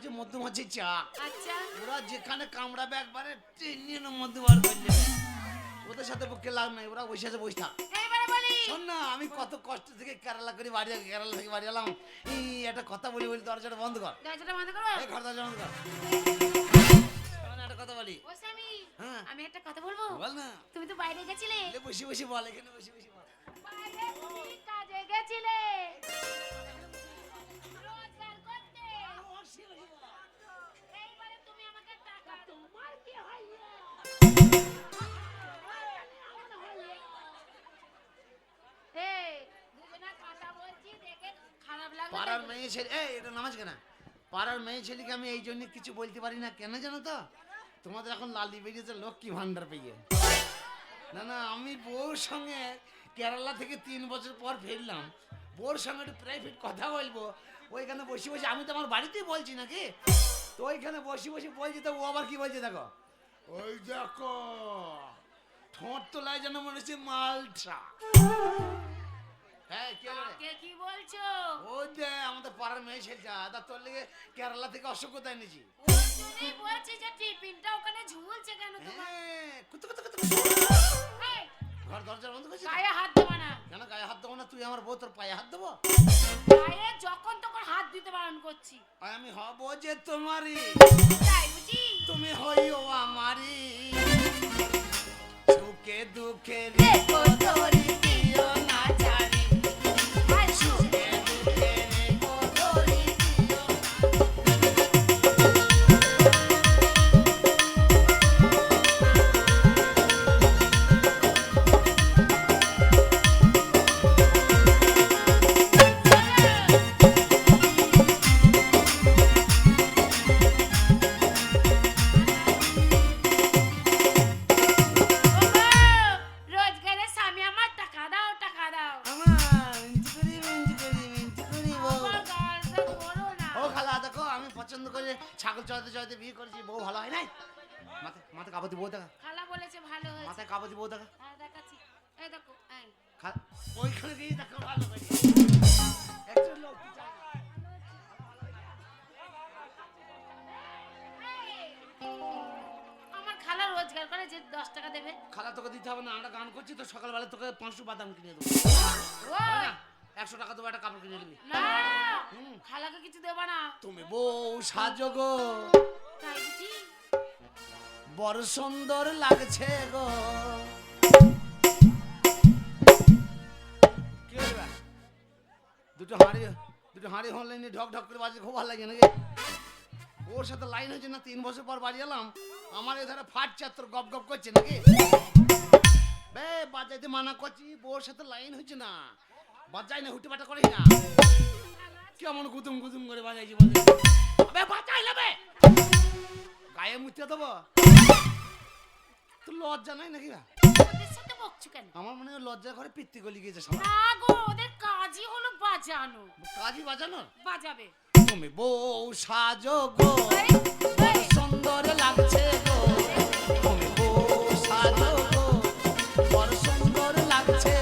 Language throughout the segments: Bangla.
হচ্ছে মধ্যমাছি চা। আচ্ছা। ওরা যেখানে কামড়াবে একবারে টেনে মধ্যে বার করে ওদের সাথে পক্ষে লাভ নাই ওরা বসে আছে বসে থাক। শোন না আমি কত কষ্ট থেকে কেরালা করে বাড়ি কেরালা থেকে বাড়ি এলাম। এই একটা কথা বলি বলি দরজাটা বন্ধ কর। দরজাটা বন্ধ করো এই ঘর দরজা বন্ধ কর। একটা কথা বলি। ও স্বামী হ্যাঁ। আমি একটা কথা বলব? বল না। তুমি তো বাইরে গেছিলে? বসে বসে বল এখানে বসে বসে বল। বাইরে কাজে গেছিলে। পাড়ার মেয়ে ছেলে এই এটা নামাজ কেনা পাড়ার মেয়ে ছেলেকে আমি এই জন্য কিছু বলতে পারি না। কেন জানো তো? তোমাদের এখন লালি বেরিয়েছে লক্ষ্মী ভান্ডার পেয়ে। না না আমি বউর সঙ্গে কেরালা থেকে তিন বছর পর ফিরলাম। বউর সঙ্গে একটু প্রাইভেট কথা বলব। ওইখানে বসে বসে আমি তো আমার বাড়িতেই বলছি নাকি? তো ওইখানে বসে বসে বলছি তো ও আবার কি বলছে দেখো? ওই দেখো ঠোঁট তোলায় যেন মনে হচ্ছে মালটা। হ্যাঁ কি রে? কে কি বলছো? ওই যে আমাদের পাড়ার মেয়ে ছেলেটা তা তোর লেগে কেরালা থেকে অসুখতা এনেছি? ওই জন্যই বলছি যে টিফিনটা ওখানে ঝুলছে কেন তোমার? হ্যাঁ, কুতু কুতু কুতু কুতু। এই, ঘর দরজা বন্ধ করছিস? গায়ে হাত দেবা না। কেন গায়ে হাত দেবো না? তুই আমার বউ তোর পায়ে হাত দেবো? গায়ে যখন তখন হাত দিতে বারণ করছি। আর আমি হব যে তোমারই। তাই বুঝি? তুমি হইও দেখা খালা বলেছে ভালো হয়েছে। মাথায় কাপড় বউ দেখা। হ্যাঁ দেখাচ্ছি। এই দেখো এই। ওইখানে গিয়ে দেখো ভালো করে একজন লোক আমার খালা রোজগার করে যে দশ টাকা দেবে। খালা তোকে দিতে হবে না আমরা গান করছি তো সকালবেলা তোকে পাঁচশো বাদাম কিনে দেবো। একশো টাকা দেবো একটা কাপড় কিনে দিবি। না খালাকে কিছু দেবা না। তুমি বউ সাজো গো। তাই বড় সুন্দর লাগছে গো। হলো দুটো হাঁড়ি দুটো হাঁড়ি হনলাইনে ঢক ঢক করে বাজে খুব ভালো লাগে নাকি? ওর সাথে লাইন হয়েছে না, তিন বছর পর বাড়ি এলাম, আমার এধারে ফাট চাত্র গপ গপ করছে নাকি? বে, বাজাইতে মানা করছি, বউর সাথে লাইন হচ্ছে না। বাজাই না, হুটে পাটা করিস না। কেমন গুদুম গুদুম করে বাজাইছি বলে বাজাই বে! গায়ে মুতে দেবো। তোর লজ্জা নাই নাকি না ওদের সাথে বকছো কেন? আমার মনে হয় লজ্জা করে পিত্তি গলি গিয়েছে সবাই না গো ওদের কাজই হলো বাজানো। কাজই বাজানোর? বাজাবে। তুমি বউ সাজো গো সুন্দর লাগছে গো। তুমি বউ সাজো গো বড় সুন্দর লাগছে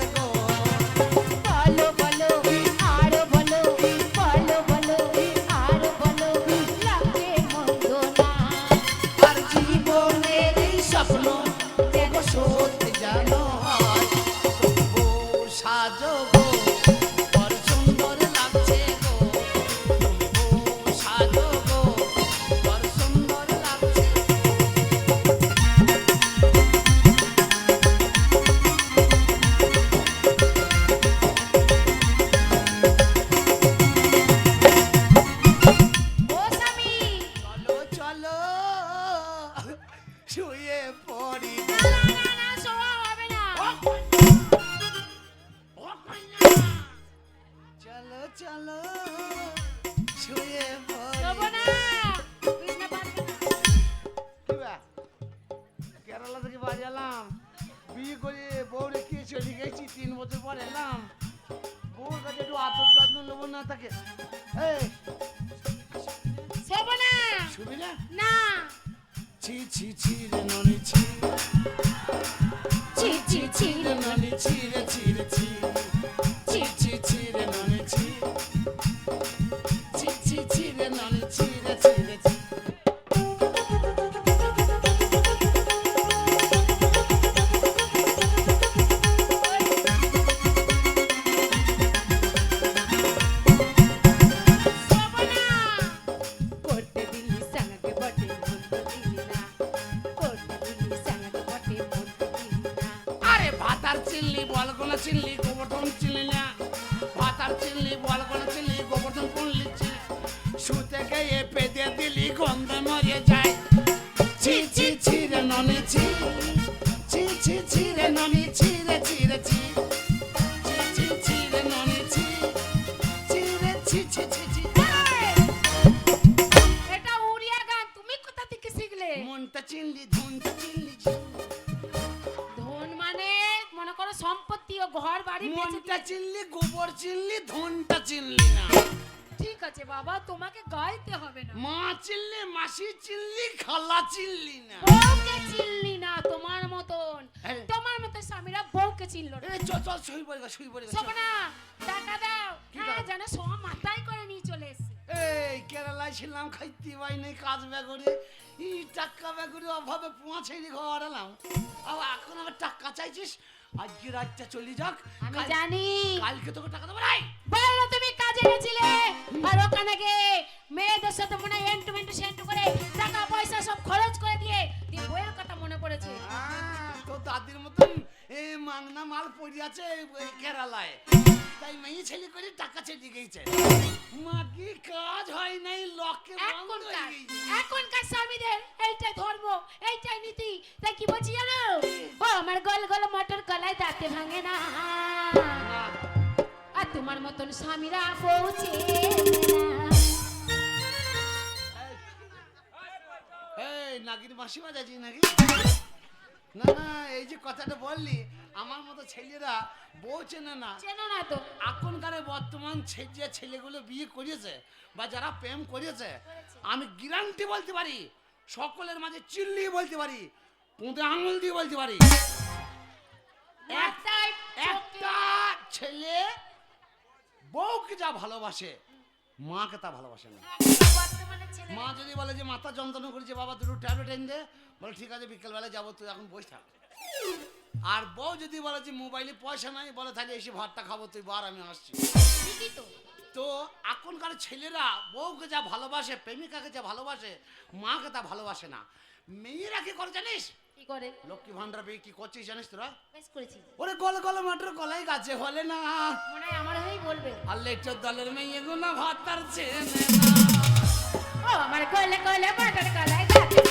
বছর পর এলাম বউর কাছে একটু আদর যত্ন নেব না তাকে। এই শোবো না। শুবি না? না। ছি ছি ছি রে ননি ছি। ছি ছি ছি রে ননি। ছি রে ছি রে ছি। ছিলাম খাইতে পাই নাই কাজ বেগরে ই টাকা বেগরে অভাবে পৌঁছাইনি ঘর এলাম আর এখন আবার টাকা চাইছিস? আজকে রাতটা চলে যাক। আমি জানি। কালকে তোকে টাকা দেবো নাই বাইরে তুমি কাজে গেছিলে। আর ওখানে গিয়ে মেয়েদের সাথে মনে হয় এন্টু মেন্টু সেন্টু করে টাকা পয়সা সব খরচ করে দিয়ে দিয়ে বইয়ের কথা মনে পড়েছে। তোর দাদির মতন এ মাংনা মাল পড়ে আছে কেরালায় তাই মেয়ে ছেলে করে টাকা চেয়ে গেছে মাকি কাজ হয় নাই লকে হয়ে এখনকার এখনকার স্বামীদের এইটাই ধর্ম এইটাই নীতি তাই কি বলছি জানো ও আমার গোল গোল মটর কলাই দাঁতে ভাঙে না আর তোমার মতন স্বামীরা পৌঁছে এই নাগির বাঁশি বাজাচ্ছি নাকি না না এই যে কথাটা বললি আমার মতো ছেলেরা বউ চেনে না। চেনো না তো। এখনকার বর্তমান যে ছেলেগুলো বিয়ে করেছে বা যারা প্রেম করেছে আমি গ্যারান্টি বলতে পারি সকলের মাঝে চিল্লিয়ে বলতে পারি পুঁতে আঙুল দিয়ে বলতে পারি। এক- একটা ছেলে বউকে যা ভালোবাসে মাকে তা ভালোবাসে না। মা যদি বলে যে মাথা যন্ত্রণা করেছে বাবা দুটো ট্যাবলেট এনে দে বলে ঠিক আছে বিকেলবেলা যাব তুই এখন বসে থাক। আর বউ যদি বলে যে মোবাইলে পয়সা নাই বলে তাহলে এসে ভাতটা খাব তুই বার আমি আসছি। তো। তো এখনকার ছেলেরা বউকে যা ভালোবাসে প্রেমিকাকে যা ভালোবাসে মাকে তা ভালোবাসে না। মেয়েরা কি করে জানিস? কি করে? লক্ষ্মী ভান্ডার পেয়ে কি করছিস জানিস তোরা? করেছি। ওরে গল গল মাঠের গলাই গাছে হলে না। মনে আমার হয়েই বলবে। আর লেচর দলের মেয়ে গুলো ভাত তার চেনে না। ও আমার গলে গলে মটর কলাই দাঁতে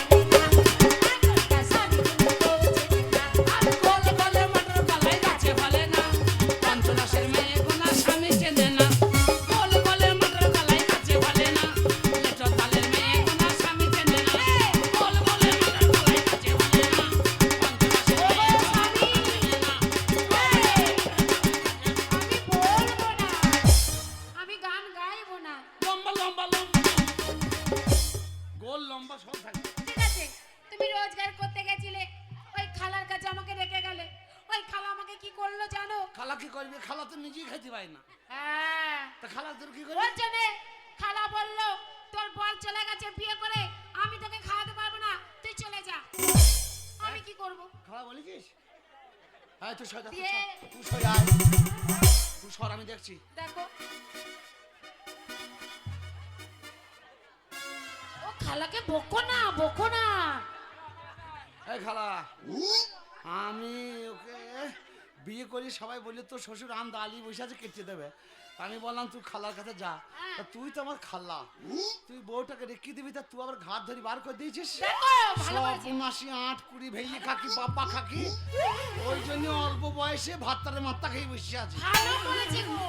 লম্বা সব থাকে ঠিক আছে তুমি রোজগার করতে গেছিলে ওই খালার কাছে আমাকে রেখে গেলে ওই খালা আমাকে কি করল জানো? খালা কি করবে? খালা তো নিজেই খাইতে পারে না। হ্যাঁ। তা খালা তোর কি ওর করবে খালা বলল তোর বল চলে গেছে বিয়ে করে আমি তোকে খাওয়াতে পারব না তুই চলে যা। আমি কি করব? খালা বলেছিস হ্যাঁ তুই সজা তুই সজা তুই সর আমি দেখছি। দেখো খালাকে বকো না বকো না। এই খালা আমি ওকে বিয়ে করি সবাই বললে তোর শ্বশুর আম দালি বসে আছে কেটে দেবে। আমি বললাম তুই খালার কাছে যা। তুই তো আমার খাল্লা তুই বউটাকে রেখে দিবি তা তুই আবার ঘাট ধরি বার করে দিয়েছিস? উনাশি আট কুড়ি ভেঙে খাকি বাপ্পা খাকি। ওই জন্য অল্প বয়সে ভাত ভাতটারে মাত্তা খেয়ে বসে আছে। ভালো করেছে গো।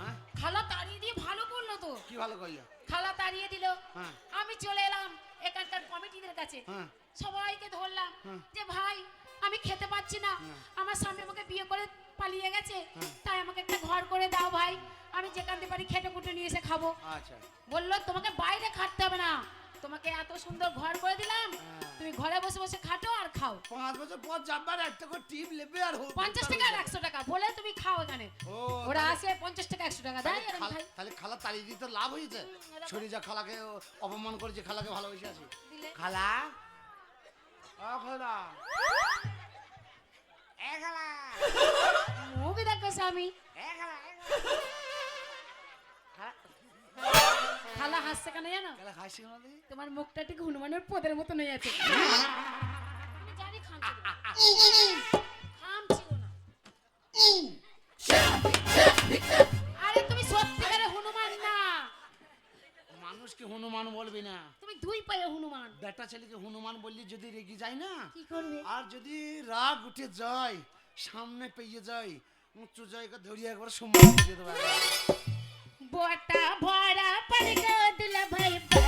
হ্যাঁ? খালা তাড়িয়ে দিয়ে ভালো তো? কি ভালো করিয়া খালা তাড়িয়ে দিল। হ্যাঁ। আমি চলে এলাম এখানকার কমিটিদের কাছে। হ্যাঁ। সবাইকে ধরলাম হ্যাঁ। যে ভাই আমি খেতে পাচ্ছি না। আমার স্বামী আমাকে বিয়ে করে পালিয়ে গেছে। তাই আমাকে একটা ঘর করে দাও ভাই। আমি যেখান থেকে পারি খেটে কুটে নিয়ে এসে খাব। আচ্ছা। বলল তোমাকে বাইরে খাটতে হবে না। তোমাকে এত সুন্দর ঘর করে দিলাম। হ্যাঁ। তুমি ঘরে বসে বসে খাটো আর খাও। পাঁচ বছর পর যাবার একটা করে টিপ নেবে আর হোক পঞ্চাশ টাকা আর একশো টাকা বলে তুমি খাও এখানে। ওরা আসে পঞ্চাশ টাকা একশো টাকা দেয় তাহলে খালা তাড়িয়ে দিতে লাভ হয়েছে। ছড়ি যা খালাকে অপমান করেছে খালাকে ভালোবেসে আছে। খালা? খালা। এ খালা। মুভি দেখো স্বামী। এ খালা এ খালা। হাসছে কেন জানো? কেন মানে? তোমার মুখটা ঠিক হনুমানের পদের মতন হয়ে আছে। আমি জানি খামছি খামছি না। আরে তুমি হনুমান না। মানুষকে হনুমান বলবি না। তুমি দুই পায়ে হনুমান। বেটা ছেলেকে হনুমান বললি যদি রেগে যায় না কি করবে? আর যদি রাগ উঠে যায় সামনে পেয়ে যায় উঁচু জায়গা ধরিয়ে একবার সম্মান দিয়ে দেবে। বটা ভরা পড়গ দুলা ভাই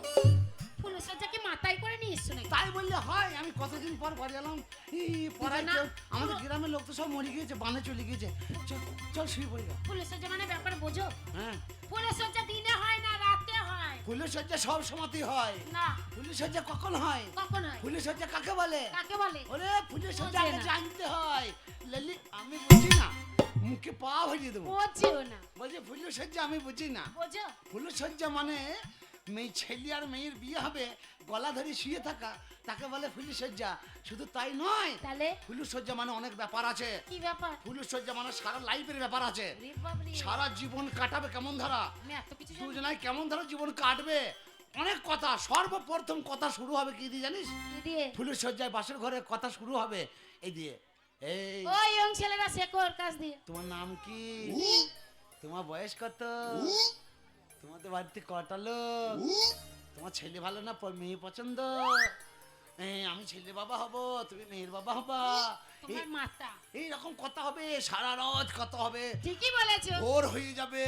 করবি না হ্যাট! ফুলসজ্জা কি মাথায় করে নিয়ে এসছো নাকি? তাই বললে হয় আমি কতদিন পর বাড়ি এলাম? পড়ায় না, আমাদের গ্রামের লোক তো সব মরে গিয়েছে বানে চলে গিয়েছে। চল চল শুয়ে পড়ি। ফুলসজ্জা মানে ব্যাপার বোঝো? হ্যাঁ। ফুলসজ্জা দিনে হয় না রাতে হয়। ফুলের সজ্জা সব সময়তেই হয়। না। ফুলের সজ্জা কখন হয়? কখন হয়? ফুলের সজ্জা কাকে বলে? কাকে বলে? ওরে ফুলের সজ্জা আগে জানতে হয়। লেলি আমি বুঝি না। মুখে পা ভরিয়ে দেবো। বোঝেও না। বলছে ফুলের সজ্জা আমি বুঝি না। বোঝো। ফুলের সজ্জা মানে মেয়ে ছেলে আর মেয়ের বিয়ে হবে গলা ধরে শুয়ে থাকা তাকে বলে ফুলের সজ্জা শুধু তাই নয় তাহলে? ফুলের সজ্জা মানে অনেক ব্যাপার আছে। কি ব্যাপার? ফুলের সজ্জা মানে সারা লাইফের ব্যাপার আছে। সারা জীবন কাটাবে কেমন ধারা? আমি এত কিছু জানি। দুজনায় কেমন ধারা জীবন কাটবে? অনেক কথা সর্বপ্রথম কথা শুরু হবে কি দিয়ে জানিস? কি দিয়ে? ফুলের সজ্জায় বাসের ঘরে কথা শুরু হবে। এই দিয়ে এই। ওই ইয়ং ছেলেরা শেখর কাজ দিয়ে। তোমার নাম কি? তোমার বয়স কত? তোমাদের বাড়িতে কটা লোক? তোমার ছেলে ভালো না মেয়ে পছন্দ? আমি ছেলে বাবা হব তুমি মেয়ের বাবা হবা। এইরকম কথা হবে সারা রাত কথা হবে। ঠিকই বলেছ। ভোর হয়ে যাবে।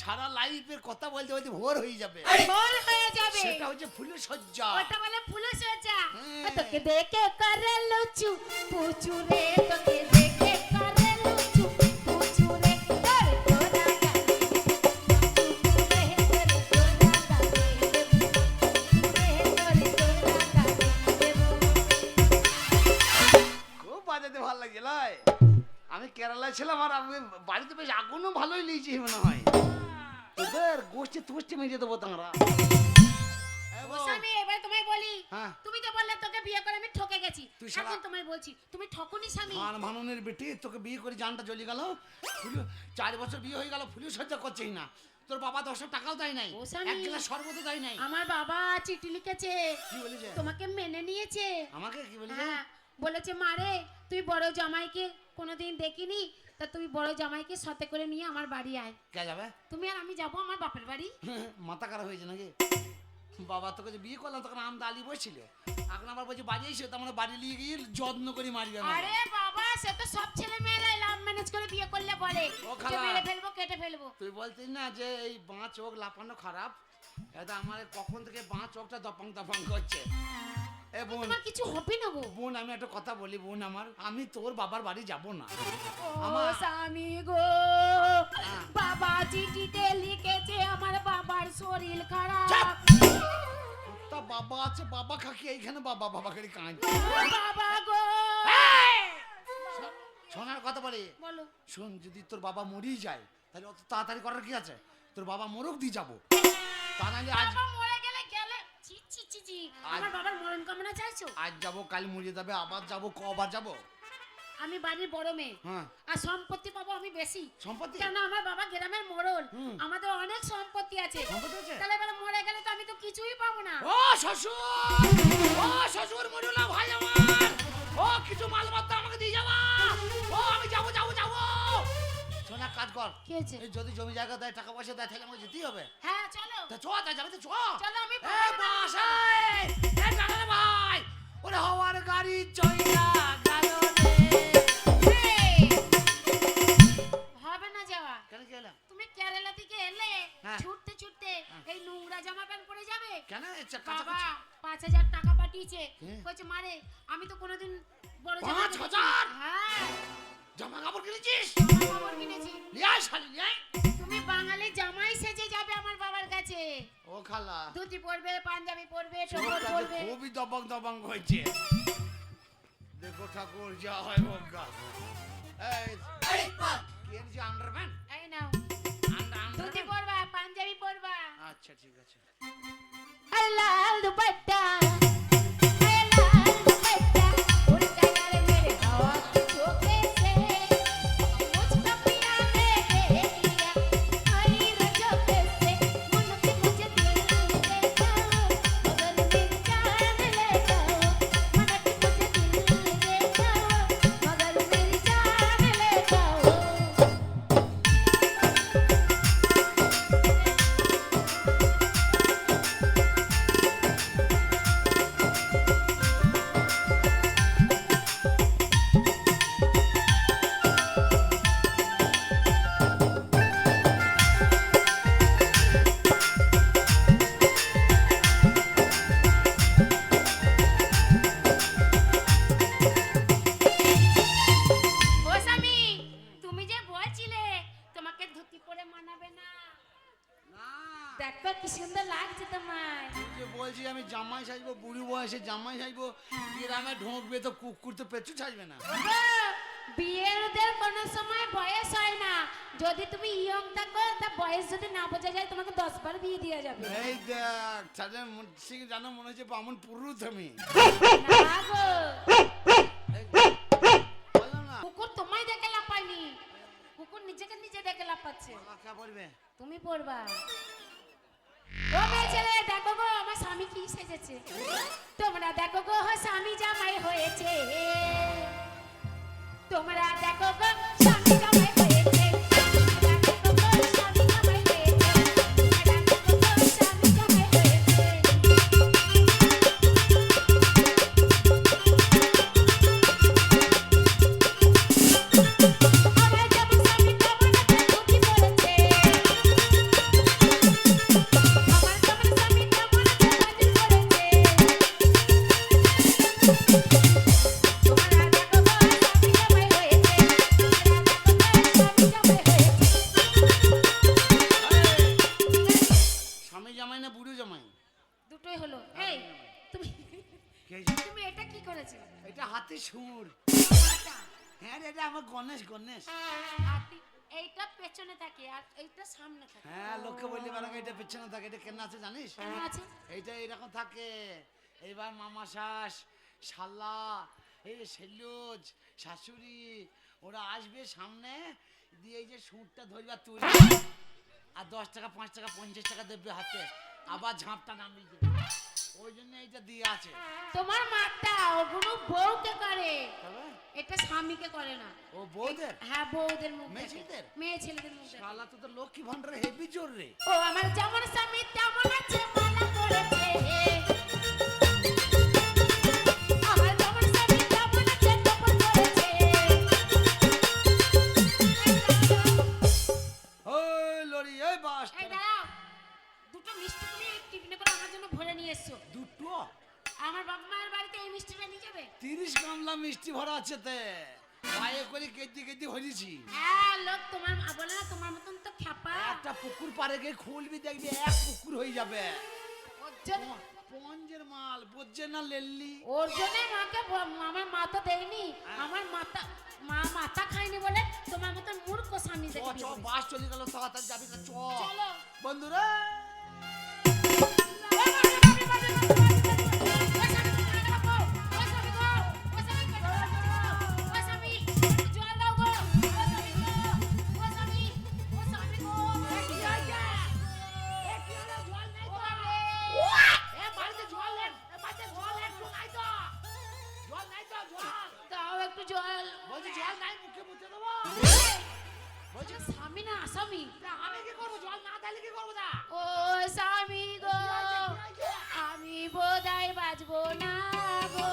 সারা লাইফের কথা বলতে বলতে ভোর হয়ে যাবে। ভোর হয়ে যাবে। সেটা হচ্ছে ফুলের সজ্জা ওটা বলে ফুলসজ্জা হ্যাঁ। তোকে দেখে করে লুচু পুচু রে তোকে আমি কেরালায় ছিলাম আর আমি বাড়িতে বেশ আগুনও ভালোই লিয়েছি মনে হয়। তোদের গোষ্ঠী তুষ্টি মেজে দেবো তাঁরা। স্বামী এবার তোমায় বলি। হ্যাঁ। তুমি তো বললে তোকে বিয়ে করে আমি ঠকে গেছি। এখন তোমায় বলছি তুমি ঠকুনি স্বামী। মান ভাননের বেটি তোকে বিয়ে করে জানটা জ্বলে গেল। ফুলি চার বছর বিয়ে হয়ে গেল ফুলি সজ্জা করছেই না। তোর বাবা দশটা টাকাও দেয় নাই। ও এক গ্লাস শরবতও দেয় নাই। আমার বাবা চিঠি লিখেছে। কি বলেছে? তোমাকে মেনে নিয়েছে। আমাকে কি বলেছে? হ্যাঁ বলেছে মারে তুই বড় জামাইকে কোনোদিন দেখিনি তা তুই বড় জামাইকে সাথে করে নিয়ে আমার বাড়ি আয়। কে যাবে? তুমি আর আমি যাব আমার বাপের বাড়ি। মাথা খারাপ হয়েছে নাকি? বাবা তোকে যে বিয়ে করলাম তখন আমদা আলী বসছিল। এখন আবার বলছে বাড়ি এসে তার মানে বাড়ি নিয়ে গিয়ে যত্ন করে মারিবে। আরে বাবা সে তো সব ছেলে মেয়েরাই লাভ ম্যানেজ করে বিয়ে করলে বলে। ও যে খালা। মেরে ফেলব কেটে ফেলব। তুই বলতিস না যে এই বাঁ চোখ লাফানো খারাপ? এটা আমার কখন থেকে বাঁ চোখটা দপাং দপাং করছে। এ বোন তোমার কিছু হবে না গো। বোন আমি একটা কথা বলি বোন আমার। আমি তোর বাবার বাড়ি যাব না। আমার- স্বামী গো হ্যাঁ। বাবা চিঠিতে লিখেছে আমার বাবার শরীর খারাপ। তা বাবা আছে বাবা খাকি এইখানে বাবা বাবা করে কাঁদ বাবা গো। শোনার কথা বলি। বলো। শোন যদি তোর বাবা মরেই যায় তাহলে অত তাড়াতাড়ি করার কি আছে? তোর বাবা মরুক দিয়ে যাব। তা নাহলে আজ বাবা মরে গেলে গেলে ছি ছি ছি ছি আমার বাবার মরণ কামনা চাইছো? আজ যাব কাল মরে যাবে আবার যাব কবার যাব? আমি বাড়ির বড় মেয়ে। হ্যাঁ। আর সম্পত্তি পাবো আমি বেশি। সম্পত্তি? কেন আমার বাবা গ্রামের মোড়ল আমাদের অনেক সম্পত্তি আছে। সম্পত্তি আছে? তাহলে এবার মরে গেলে তো আমি তো কিছুই পাবো না। ও শ্বশুর! ও শ্বশুর মরু না ভাই আমার! ও কিছু মালপত্র আমাকে দিয়ে যাবা! এক কাজ কর। কি হয়েছে? এই যদি জমি জায়গা দেয় টাকা পয়সা দেয় তাহলে আমাকে যেতেই হবে। হ্যাঁ চলো। তা চ তা যাবে তো চ চলো আমি এ বাবার বাড়ি- বাস এই, এই জানালে ভাই ওরে হওয়ার গাড়ি চইলা গেল হবে না যাওয়া। কেন কি তুমি কেরালা থেকে এলে হ্যাঁ। ছুটতে ছুটতে এই নোংরা জামা প্যান্ট পরে যাবে? কেন? বাবা পাঁচ হাজার টাকা পাঠিয়েছে। হ্যাঁ। মারে আমি তো কোনোদিন বড় জামা দেখেছি। হাজার? হ্যাঁ। জামা কাপড় কিনেছিস? শালি তুমি বাঙালি জামাই সেজে যাবে আমার বাবার কাছে। ও খালা। ধুতি পরবে পাঞ্জাবি পরবে টোপর পরবে। খুবই দবং দবং হয়েছে। দেখো ঠাকুর যা হয় হোকা এই এই, কি এনেছি আন্ডারম্যান এই নাও। ধুতি পরবা পাঞ্জাবি পরবা। আচ্ছা ঠিক আছে। লাল দুপट्टा কুকুর তো পেছু ছাড়বে না। ওগো, বিয়ের কোনো সময় বয়স হয় না। যদি তুমি ইয়ং থাকো তা বয়স যদি না বোঝা যায় তোমাকে দশ বার বিয়ে দেওয়া যাবে। এই দেখ তাদের সিং জানো মনে হচ্ছে বামন পুরুত আমি? না গো, কুকুর তোমায় দেখে লাপায়নি কুকুর নিজেকে নিজে দেখে লাপাচ্ছে মাথা পড়বে তুমি পড়বা। দেখো গো, আমার স্বামী কি সেজেছে। তোমরা দেখো গো, স্বামী জামাই হয়েছে। তোমরা দেখো গো, স্বামী কেন আছে জানিস? এইটা এরকম থাকে। এইবার মামা শাস শালা এই সেলুজ শাশুড়ি ওরা আসবে সামনে দিয়ে এই যে সুরটা ধরবা তুই আর দশ টাকা পাঁচ টাকা পঞ্চাশ টাকা দেবে হাতে। আবার ঝাঁপটা নামিয়ে দেবে। ওই জন্য এইটা দিয়ে আছে। তোমার মাটা ওগুলো বউকে করে এটা স্বামীকে করে না। ও বৌদের হ্যাঁ বউদের মুখ। মেয়ে ছেলেদের? মেয়ে ছেলেদের মুখ। শালা তো লক্ষ্মী ভান্ডারে হেভি জোর রে। ও আমার যেমন স্বামী তেমন আছে মালা পড়েছে ভরা আছে তে পায়ে করে কেজি কেজি হয়েছি হ্যাঁ লোক তোমার বলে না তোমার মতন তো খ্যাপা। একটা পুকুর পারে গিয়ে খুলবি দেখবি এক পুকুর হয়ে যাবে। পঞ্জের মাল বুঝছে না লেল্লি। ওর জন্য মাকে আমার মা তো দেয়নি। আমার মাতা মা মাথা খায়নি বলে তোমার মতন মূর্খ স্বামী চ দেখে চ বাস চলে গেল তাড়াতাড়ি যাবি না চলো। বন্ধুরা বোধহয় না গো।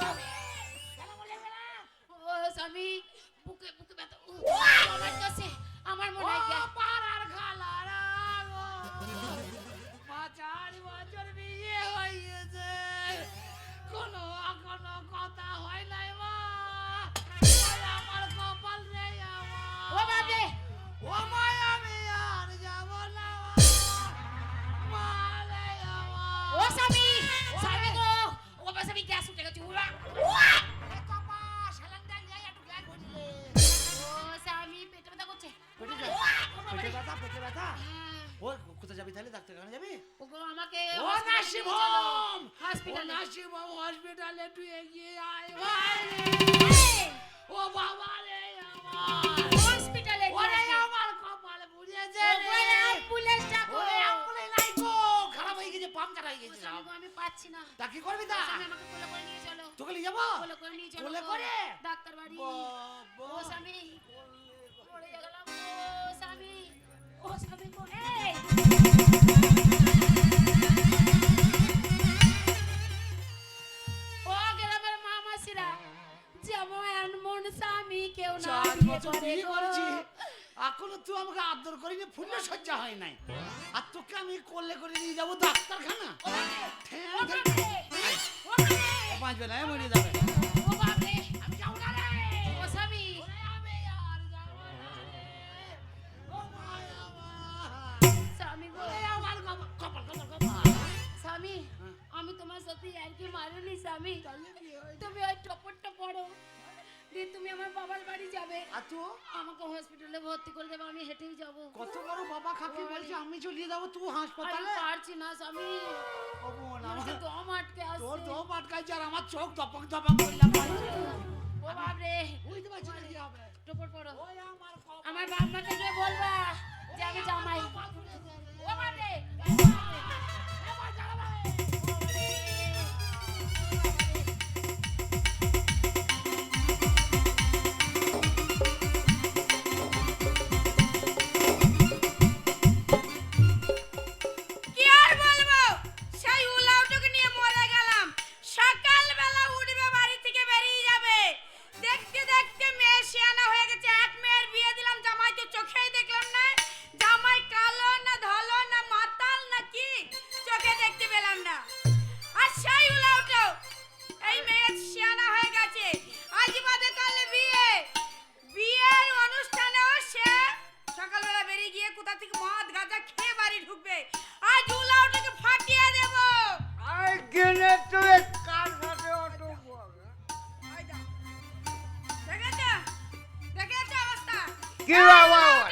ও স্বামী বুকে বুকে ব্যথা আমার মনে হয় যাবি তাহলে? ডাক্তারখানা যাবি? ওগো আমাকে ও ও হসপিটালে নার্সিং হোম হসপিটালে একটু এগিয়ে আয়। ভাই! ও বাবা রে আমার! হসপিটালে ওরে আমার কপাল পুড়িয়েছে রে! অ্যাম্বুলেন্স ডাকো। ওরে অ্যাম্বুলেন্স নাই গো! খারাপ হয়ে গেছে পাম্পচার হয়ে গেছে আমি পাচ্ছি না। তা কি করবি তা? স্বামী আমাকে কোলে করে নিয়ে চলো। তোকে নিয়ে যাব? কোলে করে নিয়ে চলো কোলে করে? ডাক্তার বাড়ি ও স্বামী। পড়ে গেলাম ও স্বামী। এখনও তুই আমাকে আদর করিনি ফুল্ল সজ্জা হয় নাই আর তোকে আমি কোলে করে যাব ডাক্তারখানা না সাথে আর কি মারিনি স্বামী তুমি ওই টপরটা পড়ো দিয়ে তুমি আমার বাবার বাড়ি যাবে। আমাকে হসপিটালে ভর্তি করে দেবে আমি হেঁটেই যাব। কত বড় বাবা খাকি বলছে? আমি চলিয়ে যাব তুই হাসপাতালে? পারছি না স্বামী। আমার দম আটকে তোর তো পাটকাইছে আর আমার চোখ দপক দপক করলাম ও বাপরে। বুঝতে পারছি না কি হবে। টপর পড়ো আমার বাপ মাকে বলবা যে আমি জামাই। ও বাপরে। Girawa!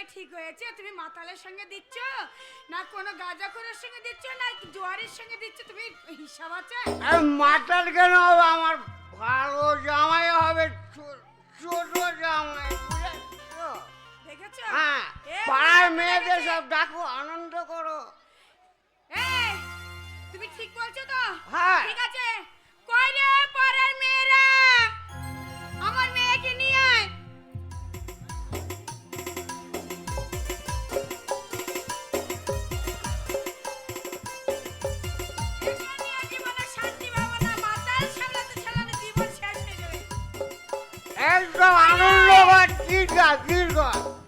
বিয়ে ঠিক হয়েছে তুমি মাতালের সঙ্গে দিচ্ছ? না কোনো গাঁজাখোরের সঙ্গে দিচ্ছ? না জোয়ারের সঙ্গে দিচ্ছ? তুমি হিসাব আছে? আর মাতাল কেন হবে? আমার ভালো জামাই হবে ছোট জামাই দেখেছ? হ্যাঁ পাড়ার মেয়েদের সব ডাকো আনন্দ করো। এই তুমি ঠিক বলছো তো? হ্যাঁ। ঠিক আছে। পাড়ার আনন্দ দীর্ঘ আছে